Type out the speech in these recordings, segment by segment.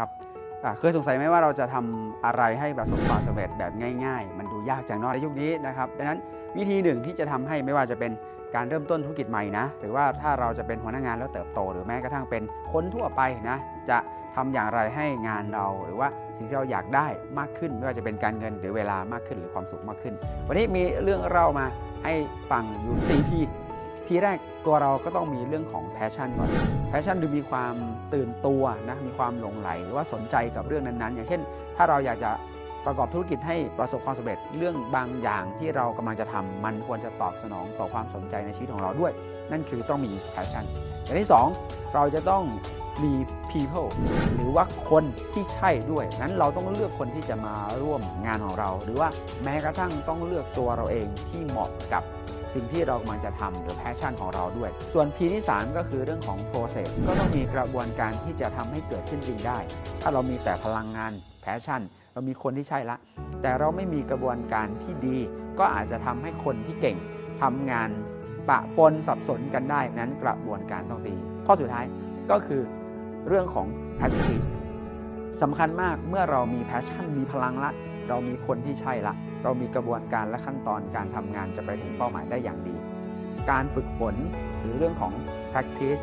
ครับเคยสงสัยไหมว่าเราจะทำอะไรให้ประสบความสำเร็จแบบง่าย ๆ มันดูยากจังเนาะในยุคนี้นะครับดังนั้นวิธีหนึ่งที่จะทำให้ไม่ว่าจะเป็นการเริ่มต้นธุรกิจใหม่นะหรือว่าถ้าเราจะเป็นหัวหน้างานแล้วเติบโต หรือแม้กระทั่งเป็นคนทั่วไปนะจะทำอย่างไรให้งานเรา หรือว่าสิ่งที่เราอยากได้มากขึ้น ไม่ว่าจะเป็นการเงินหรือเวลามากขึ้นหรือความสุขมากขึ้น วันนี้มีเรื่องเล่ามาให้ฟังอยู่ 4P ทีแรกตัวเราก็ต้องมีเรื่องของแพชชั่นก่อนแพชชั่นคือมีความตื่นตัวนะมีความหลงไหลหรือว่าสนใจกับเรื่องนั้นๆ อย่างเช่น ถ้าเราอยากจะประกอบธุรกิจให้ประสบความสำเร็จเรื่องบางอย่างที่เรากำลังจะทำมันควรจะตอบสนองต่อความสนใจในชีวิตของเราด้วย นั่นคือต้องมีแพชชั่นอย่างที่สองเราจะต้อง มี people หรือว่าคนที่ใช่ด้วย นั้นเราต้องเลือกคนที่จะมาร่วมงานของเรา หรือว่าแม้กระทั่งต้องเลือกตัวเราเองที่เหมาะกับสิ่งที่เรากำลังจะทำหรือแพชชั่นของเราด้วย ส่วน P ที่ 3 ก็คือเรื่องของ process ก็ต้องมีกระบวนการที่จะทำให้เกิดขึ้นจริงได้ ถ้าเรามีแต่พลังงานแพชชั่น เรามีคนที่ใช่ละ แต่เราไม่มีกระบวนการที่ดี ก็อาจจะทำให้คนที่เก่งทำงานปะปนสับสนกันได้นั้นกระบวนการต้องดี ข้อสุดท้ายก็คือ เรื่องของ practice สำคัญมากเมื่อเรามีแพชชั่นมีพลังละเรามีคนที่ใช่ละ เรามีกระบวนการและขั้นตอนการทำงานจะไปถึงเป้าหมายได้อย่างดี การฝึกฝนหรือเรื่องของ practice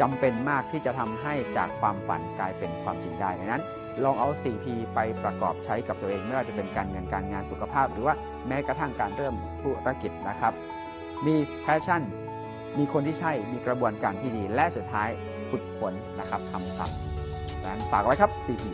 จำเป็นมากที่จะทำให้จากความฝันกลายเป็นความจริงได้ดังนั้น ลองเอา 4P ไปประกอบใช้กับตัวเอง ไม่ว่าจะเป็นการเงินการงานสุขภาพ หรือว่าแม้กระทั่งการเริ่มธุรกิจนะครับ มี passion มีคนที่ใช่ มีกระบวนการที่ดี และสุดท้าย ฝึกฝนนะครับทำซ้ำดังนั้นฝากไว้ครับ 4P